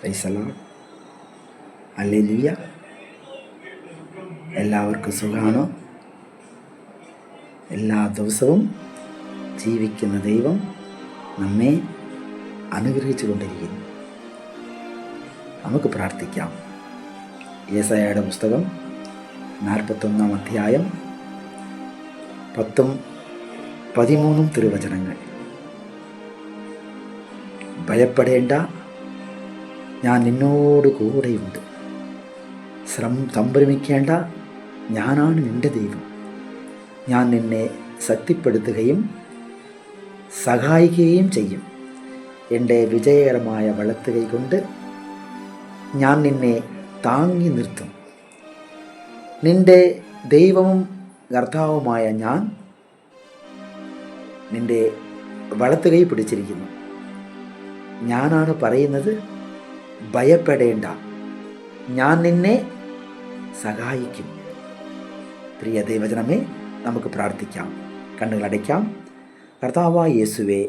പ്രൈസലാം അല്ലെലിയ. എല്ലാവർക്കും സുഖമാണോ എല്ലാ ദിവസവും ജീവിക്കുന്ന ദൈവം നമ്മെ അനുഗ്രഹിച്ചു കൊണ്ടിരിക്കുന്നു. നമുക്ക് പ്രാർത്ഥിക്കാം. യേസയുടെ പുസ്തകം നാൽപ്പത്തൊന്നാം അധ്യായം പത്തും പതിമൂന്നും തിരുവചനങ്ങൾ. ഭയപ്പെടേണ്ട ഞാൻ നിന്നോട് കൂടെയുണ്ട്. ശ്രം സംഭ്രമിക്കേണ്ട ഞാനാണ് നിന്റെ ദൈവം. ഞാൻ നിന്നെ ശക്തിപ്പെടുത്തുകയും സഹായിക്കുകയും ചെയ്യും. എന്റെ വിജയകരമായ വളർത്തുകൈ കൊണ്ട് ഞാൻ നിന്നെ താങ്ങി നിർത്തും. നിന്റെ ദൈവവും കർത്താവുമായ ഞാൻ നിന്റെ വളർത്തുകൈ പിടിച്ചിരിക്കുന്നു. ഞാനാണ് പറയുന്നത് ഭയപ്പെടേണ്ട. ഞാൻ നിന്നെ സഹായിക്കും. പ്രിയ ദൈവജനമേ നമുക്ക് പ്രാർത്ഥിക്കാം. കണ്ണുകൾ അടയ്ക്കാം. കർത്താവായ യേശുവെ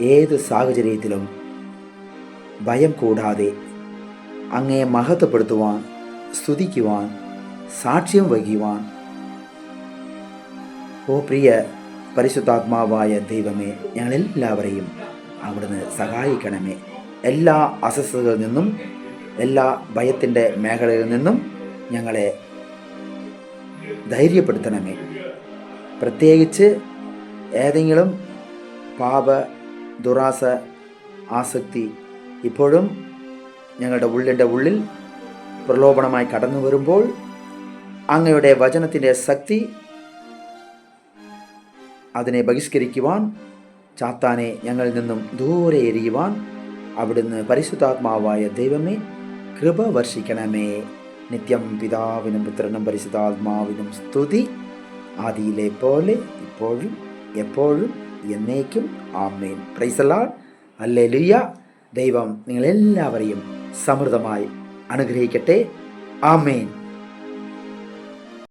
ഏത് സാഹചര്യത്തിലും ഭയം കൂടാതെ അങ്ങയെ മഹത്വപ്പെടുത്തുവാൻ സ്തുതിക്കുവാൻ സാക്ഷ്യം വഹിക്കുവാൻ. ഓ പ്രിയ പരിശുദ്ധാത്മാവായ ദൈവമേ ഞങ്ങളെല്ലാവരെയും അവിടുന്ന് സഹായിക്കണമേ. എല്ലാ അസ്വസ്ഥതകളിൽ നിന്നും എല്ലാ ഭയത്തിന്റെ മേഖലയിൽ നിന്നും ഞങ്ങളെ ധൈര്യപ്പെടുത്തണമേ. പ്രത്യേകിച്ച് ഏതെങ്കിലും പാപ ദുറാസ ആസക്തി ഇപ്പോഴും ഞങ്ങളുടെ ഉള്ളിന്റെ ഉള്ളിൽ പ്രലോഭനമായി കടന്നു വരുമ്പോൾ അങ്ങയുടെ വചനത്തിന്റെ ശക്തി അതിനെ ബഹിഷ്കരിക്കുവാൻ ചാത്താനെ ഞങ്ങളിൽ നിന്നും ദൂരെ എറിയുവാൻ അവിടുന്ന് പരിശുദ്ധാത്മാവായ ദൈവമേ കൃപ വർഷിക്കണമേ. നിത്യം പിതാവിനും പുത്രനും പരിശുദ്ധാത്മാവിനും സ്തുതി. ആദിയിലെ പോലെ ഇപ്പോഴും എപ്പോഴും എന്നേക്കും ആമേൻ. പ്രൈസലാൾ അല്ലേ ലുയ്യ ദൈവം നിങ്ങളെല്ലാവരെയും സമൃദ്ധമായി അനുഗ്രഹിക്കട്ടെ. ആമേൻ.